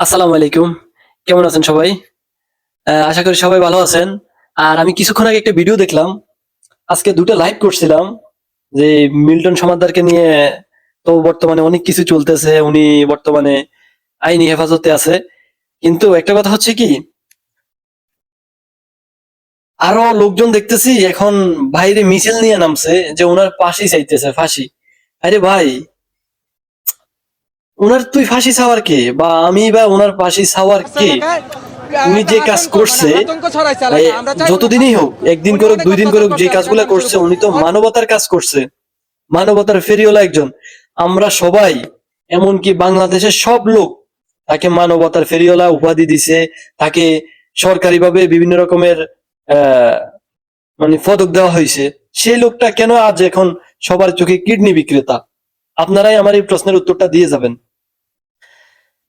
আসসালামু আলাইকুম। কেমন আছেন সবাই? আশা করি সবাই ভালো আছেন। আর আমি কিছুক্ষণ আগে একটা ভিডিও দেখলাম। আজকে দুটো লাইভ করছিলাম যে মিল্টন সমাদ্দারকে নিয়ে তো বর্তমানে অনেক কিছু চলতেছে, উনি বর্তমানে আইনি হেফাজতে আছে। কিন্তু একটা কথা হচ্ছে কি, আরও লোকজন দেখতেছি এখন বাইরে মিছিল নিয়ে নামছে যে ওনার ফাঁসি চাইতেছে, ফাঁসি। আরে ভাই ওনার তুই ফাঁসি ছাওয়ার কে? বা আমি বা ওনার ফাঁসি ছাওয়ার কে? উনি যে কাজ করছে যতদিনই হোক একদিন করুক দুই দিন করুক যে কাজগুলো করছে উনি তো মানবতার কাজ করছে। মানবতার ফেরিওলা একজন। আমরা সবাই এমনকি বাংলাদেশের সব লোক তাকে মানবতার ফেরিওলা উপাধি দিছে তাকে সরকারিভাবে বিভিন্ন রকমের আহ মানে পদক দেওয়া হয়েছে। সেই লোকটা কেন আজ এখন সবার চোখে কিডনি বিক্রেতা? আপনারাই আমার এই প্রশ্নের উত্তরটা দিয়ে যাবেন।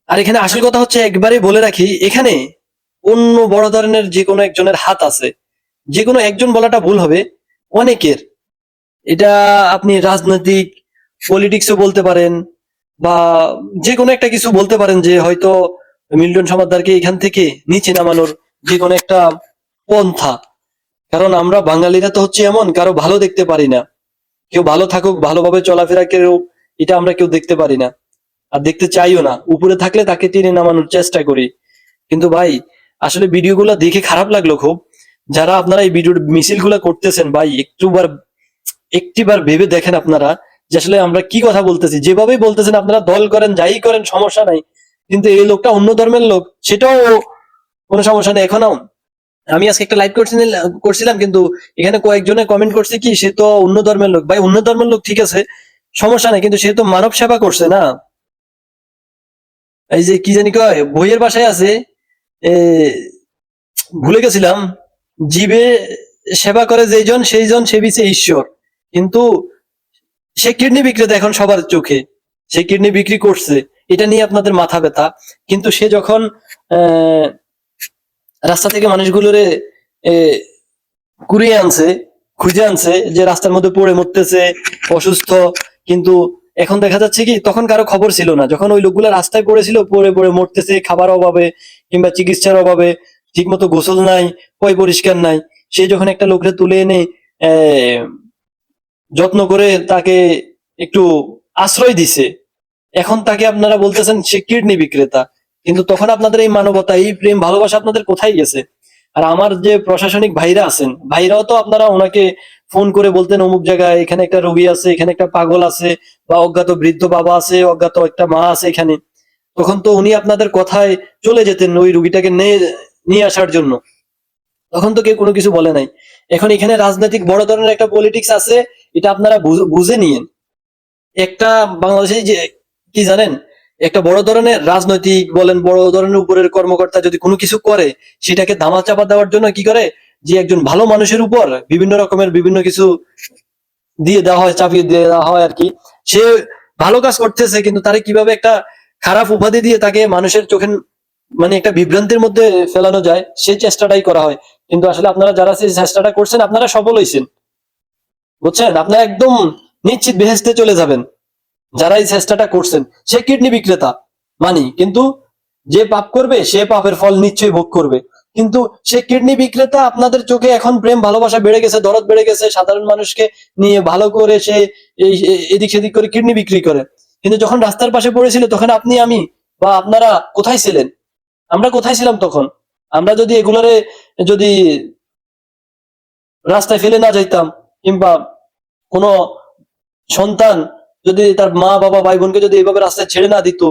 আর এখানে আসল কথা হচ্ছে একবারে বলে রাখি, এখানে অন্য বড় ধরনের যে কোনো একজনের হাত আছে, যে কোনো একজন বলাটা ভুল হবে, অনেকের। এটা আপনি রাজনৈতিক পলিটিক্সও বলতে পারেন, বা যে কোনো একটা কিছু বলতে পারেন যে হয়তো মিল্টন সমাদ্দারকে এখান থেকে নিচে নামানোর যে কোনো একটা পন্থা। কারণ আমরা বাঙালিরা তো হচ্ছে এমন, কারও ভালো দেখতে পারি না। কেউ ভালো থাকুক, ভালোভাবে চলাফেরা কেউ, এটা আমরা কেউ দেখতে পারি না। আর দেখতে চাইও না। উপরে থাকলে তাকে টেনে নামানোর চেষ্টা করি। কিন্তু ভাই, আসলে ভিডিওগুলো দেখে খারাপ লাগল খুব। যারা আপনারা এই ভিডিওর মিছিলগুলো করতেছেন, ভাই, একটুবার, একটিবার ভেবে দেখেন আপনারা যে আসলে আমরা কি কথা বলতেছি। যেভাবেই বলতেছেন আপনারা, দল করেন, যাই করেন, সমস্যা নাই। কিন্তু এই লোকটা অন্য ধর্মের লোক, সেটাও কোনো সমস্যা নেই। এখনও আমি আজকে একটা লাইভ করছিলাম কিন্তু এখানে কয়েকজনে কমেন্ট করছে কি, সে তো অন্য ধর্মের লোক। ভাই, অন্য ধর্মের লোক ঠিক আছে, সমস্যা নেই, কিন্তু সে তো মানব সেবা করছে না। এই যে কি জানি কয়, বইয়ের বাসায় আছে ভুলে গেছিলাম, জীবে সেবা করে যেইজন, সেইজন সেবিছে ঈশ্বর। কিন্তু সে কিডনি বিক্রেতা এখন সবার চোখে। সে কিডনি বিক্রি করছে। এটা নিয়ে আপনাদের মাথা ব্যথা। কিন্তু সে যখন রাস্তা থেকে মানুষগুলোরে কুড়িয়ে আনছে, খুঁজে আনছে যে রাস্তার মধ্যে পড়ে মরতেছে, অসুস্থ, কিন্তু এখন দেখা যাচ্ছে কি, তখন কারও খবর ছিল না। যখন ওই লোকগুলো রাস্তায় পড়েছিল, পড়ে পড়ে মরতেছে, খাবার অভাবে কিংবা চিকিৎসার অভাবে, ঠিকমতো গোসল নাই, পয় পরিষ্কার নাই, সে যখন একটা লোকরে তুলে এনে যত্ন করে তাকে একটু আশ্রয় দিছে, এখন তাকে আপনারা বলতেছেন সে কিডনি বিক্রেতা। কিন্তু তখন আপনাদের এই মানবতা, এই প্রেম, ভালোবাসা আপনাদের কোথায় গেছে? আর আমার যে প্রশাসনিক ভাইরা আছেন, ভাইরাও তো আপনারা ওনাকে ফোন করে বলতেন অমুক জায়গায়, এখানে একটা রোগী আছে, এখানে একটা পাগল আছে, বা অজ্ঞাত বৃদ্ধ বাবা আছে, অজ্ঞাত একটা মা আছে এখানে। তখন তো উনি আপনাদের কথায় চলে যেতেন ওই রুগীটাকে নিয়ে আসার জন্য। তখন তো কেউ কোনো কিছু বলে নাই। এখন এখানে রাজনৈতিক বড় ধরনের একটা পলিটিক্স আছে, এটা আপনারা বুঝে নিয়েন। একটা বাংলাদেশে যে, কি জানেন? একটা বড় ধরনের রাজনৈতিক বলেন, বড় ধরনের উপরের কর্মকর্তা যদি কোনো কিছু করে, সেটাকে ধামাচাপা দেওয়ার জন্য কি করে? যে একজন ভালো মানুষের উপর বিভিন্ন রকমের বিভিন্ন কিছু দিয়ে দেওয়া হয়, চাপিয়ে দিয়ে দেওয়া হয় আর কি। সে ভালো কাজ করতেছে, কিন্তু তারে কীভাবে একটা খারাপ উপাধি দিয়ে তাকে মানুষের চোখে মানে একটা বিভ্রান্তির মধ্যে ফেলানো যায় সেই চেষ্টাটাই করা হয়। কিন্তু আসলে আপনারা যারা সেই চেষ্টাটা করছেন, আপনারা সফল হয়েছেন বুঝছেন? আপনারা একদম নিশ্চিত বেহেস্তে চলে যাবেন, যারা এই চেষ্টাটা করছেন। সে কিডনি বিক্রেতা, মানি। কিন্তু যে পাপ করবে, সে পাপের ফল নিশ্চয়ই ভোগ করবে। কিন্তু সে কিডনি বিক্রেতা আপনাদের চোখে এখন প্রেম, ভালোবাসা বেড়ে গেছে, দরদ বেড়ে গেছে, সাধারণ মানুষকে নিয়ে ভালো করে সে এদিক সেদিক করে কিডনি বিক্রি করে। কিন্তু যখন রাস্তার পাশে পড়েছিল, তখন আপনি, আমি বা আপনারা কোথায় ছিলেন? আমরা কোথায় ছিলাম তখন? আমরা যদি এগুলারে যদি রাস্তায় ফেলে না যাইতাম, কিংবা কোনো সন্তান যদি তার মা, বাবা ভাই বোনকে যদি এইভাবে রাস্তায় ছেড়ে না দিত,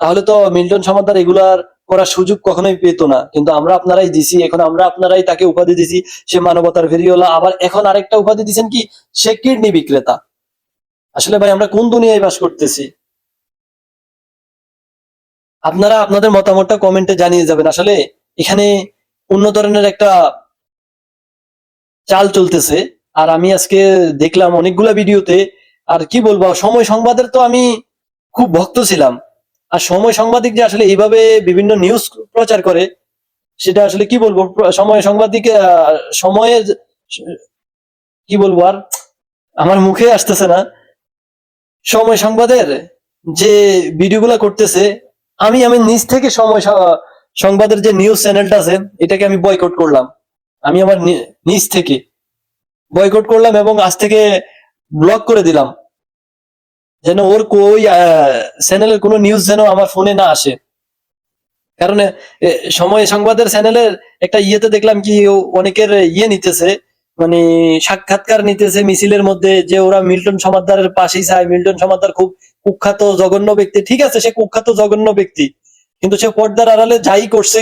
তাহলে তো মিল্টন সমাদার এগুলার করার সুযোগ কখনোই পেত না। কিন্তু আমরা আপনারাই দিছি, এখন আমরা আপনারাই তাকে উপাধি দিছি, সে মানবতার ফেরিওয়ালা আবার এখন আরেকটা উপাধি দিছেন কি? সে কিডনি বিক্রেতা। আসলে ভাই, আমরা কোন দুনিয়ায় বাস করতেছি? আপনারা আপনাদের মতামতটা কমেন্টে জানিয়ে যাবেন। আসলে এখানে অন্য ধরনের একটা চাল চলতেছে। আর আমি আজকে দেখলাম অনেকগুলা ভিডিওতে। আর কি বলব, সময় সংবাদের তো আমি খুব ভক্ত ছিলাম। আর সময় সাংবাদিক যে আসলে এইভাবে বিভিন্ন নিউজ প্রচার করে সেটা আসলে কি বলব? সময় সাংবাদিক আহ, সময়ের কি বলব আর? আমার মুখে আসতেছে না। সময় সংবাদের যে ভিডিওগুলা করতেছে আমি আমি নিজ থেকে সময় সংবাদের যে নিউজ চ্যানেলটা আছে এটাকে আমি বয়কট করলাম। আমি আমার নিজ থেকে বয়কট করলাম এবং আজ থেকে ব্লক করে দিলাম। যেন ওর ওই চ্যানেলের কোনো নিউজ যেন আমার ফোনে না আসে। কারণ সময় সংবাদের চ্যানেলের একটা ইয়েতে দেখলাম কি অনেকের ইয়ে নিতেছে মানে সাক্ষাৎকার নিতেছে মিছিলের মধ্যে, যে ওরা মিল্টন সমাদ্দারের পাশেই চায়। মিল্টন সমাদ্দার খুব কুখ্যাত, জঘন্য ব্যক্তি। ঠিক আছে, সে কুখ্যাত, জঘন্য ব্যক্তি। কিন্তু সে পর্দার আড়ালে যাই করছে,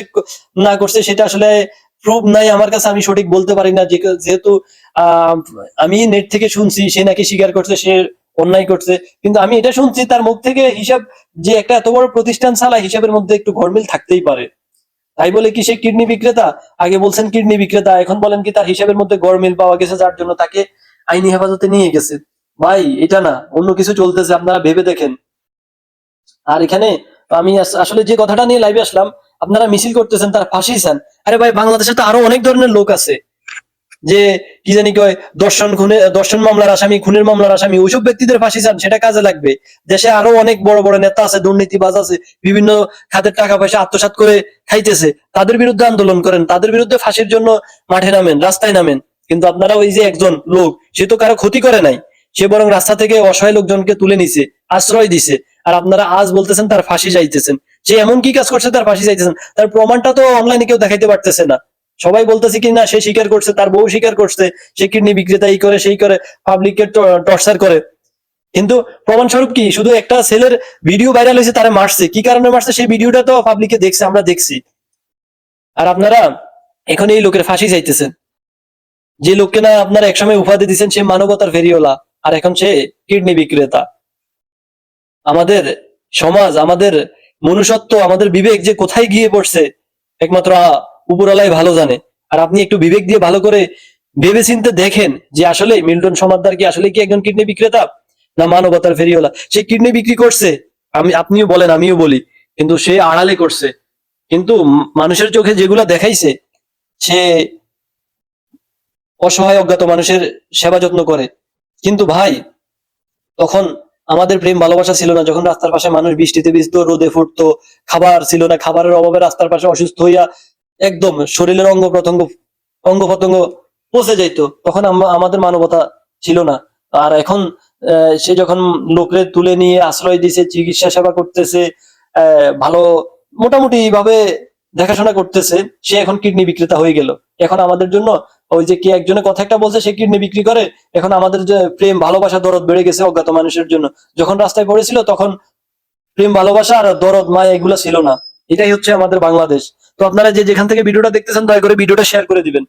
না করছে, সেটা আসলে প্রুফ নাই আমার কাছে। আমি সঠিক বলতে পারি না। যেহেতু আমি নেট থেকে শুনছি, সে নাকি স্বীকার করছে, সে অন্যায় করছে। কিন্তু আমি এটা শুনছি, তার মুখ থেকে হিসাব যে একটা এত বড় প্রতিষ্ঠান ছাড়া হিসাবের মধ্যে একটু গরমিল থাকতেই পারে। তাই বলে কি সে কিডনি বিক্রেতা? আগে বলছেন কিডনি বিক্রেতা, এখন বলেন কি তার হিসাবের মধ্যে গরমিল পাওয়া গেছে, যার জন্য তাকে আইনি হেফাজতে নিয়ে গেছে। ভাই, এটা না, অন্য কিছু চলতেছে, আপনারা ভেবে দেখেন। আর এখানে আমি আসলে যে কথাটা নিয়ে লাইভে আসলাম, আপনারা মিছিল করতেছেন, তার ফাঁসি চান। আরে ভাই, বাংলাদেশে তো আরও অনেক ধরনের লোক আছে। যে কি জানি কয়, দর্শন খুনে, দর্শন মামলার আসামি, খুনের মামলার আসামি, ওইসব ব্যক্তিদের ফাঁসি চান, সেটা কাজে লাগবে। দেশে আরও অনেক বড় বড় নেতা আছে, দুর্নীতিবাজ আছে, বিভিন্ন খাতের টাকা পয়সা আত্মসাৎ করে খাইতেছে। তাদের বিরুদ্ধে আন্দোলন করেন, তাদের বিরুদ্ধে ফাঁসির জন্য মাঠে নামেন, রাস্তায় নামেন। কিন্তু আপনারা ওই যে একজন লোক, সে তো কারও ক্ষতি করে নাই। সে বরং রাস্তা থেকে অসহায় লোকজনকে তুলে নিছে, আশ্রয় দিছে। আর আপনারা আজ বলতেছেন তার ফাঁসি চাইতেছেন। সে এমন কি কাজ করছে তার ফাঁসি চাইতেছেন? তার প্রমাণটা তো অনলাইনে কেউ দেখাইতে পারতেছে না। সবাই বলতেছে কি, না, সে স্বীকার করছে, তার বউ স্বীকার করছে, সে কিডনি বিক্রেতা এই করে, সেই করে পাবলিকের টর্চার করে। কিন্তু প্রমাণস্বরূপ কি, শুধু একটা ছেলের ভিডিও ভাইরাল হয়েছে, তারা মারছে। কি কারণে মারছে, সেই ভিডিওটা তো পাবলিকে দেখছে, আমরা দেখছি। আর আপনারা এখন এই লোকের ফাঁসি চাইতেছেন। যে লোককে না আপনারা একসময় উপাধি দিচ্ছেন সে মানবতার ফেরিওলা আর এখন সে কিডনি বিক্রেতা। আমাদের সমাজ, আমাদের মনুষ্যত্ব, আমাদের বিবেক যে কোথায় গিয়ে পড়ছে, একমাত্র উপরওয়ালাই ভালো জানে। আর আপনি একটু বিবেক দিয়ে ভালো করে ভেবে চিনতে দেখেন যে আসলে মিল্টন সমাদ্দার কি আসলে কি একজন কিডনি বিক্রেতা? না মানবতার ফেরিওয়ালা? সে কিডনি বিক্রি করছে। আমি, আপনিও বলেন, আমিও বলি। কিন্তু সে আড়ালে করছে। কিন্তু মানুষের চোখে যেগুলা দেখাইছে, সে অসহায় অজ্ঞাত মানুষের সেবা যত্ন করে। কিন্তু ভাই, তখন আমাদের প্রেম ভালোবাসা ছিল না। যখন রাস্তার পাশে মানুষ বৃষ্টিতে ভিজতো, রোদে ফুটতো, খাবার ছিল না, খাবারের অভাবে রাস্তার পাশে অসুস্থ হইয়া একদম শরীরের অঙ্গ প্রত্যঙ্গ অঙ্গ প্রত্যঙ্গ পচে যাইতো। তখন আমরা, আমাদের মানবতা ছিল না। আর এখন সে যখন লোকরে তুলে নিয়ে আশ্রয় দিছে, চিকিৎসা সেবা করতেছে ভালো মোটামুটি ভাবে দেখাশোনা করতেছে, সে এখন কিডনি বিক্রেতা হয়ে গেল। এখন আমাদের জন্য ওই যে কি একজনে কথা একটা বলছে, সে কিডনি বিক্রি করে। এখন আমাদের যে প্রেম, ভালোবাসা, দরদ বেড়ে গেছে অজ্ঞাত মানুষের জন্য। যখন রাস্তায় পড়েছিল, তখন প্রেম, ভালোবাসা আর দরদ, মায়া এগুলো ছিল না। এটাই হচ্ছে আমাদের বাংলাদেশ। তো আপনারা যে যেখান থেকে ভিডিওটা দেখতেছেন দয়া করে ভিডিওটা শেয়ার করে দিবেন।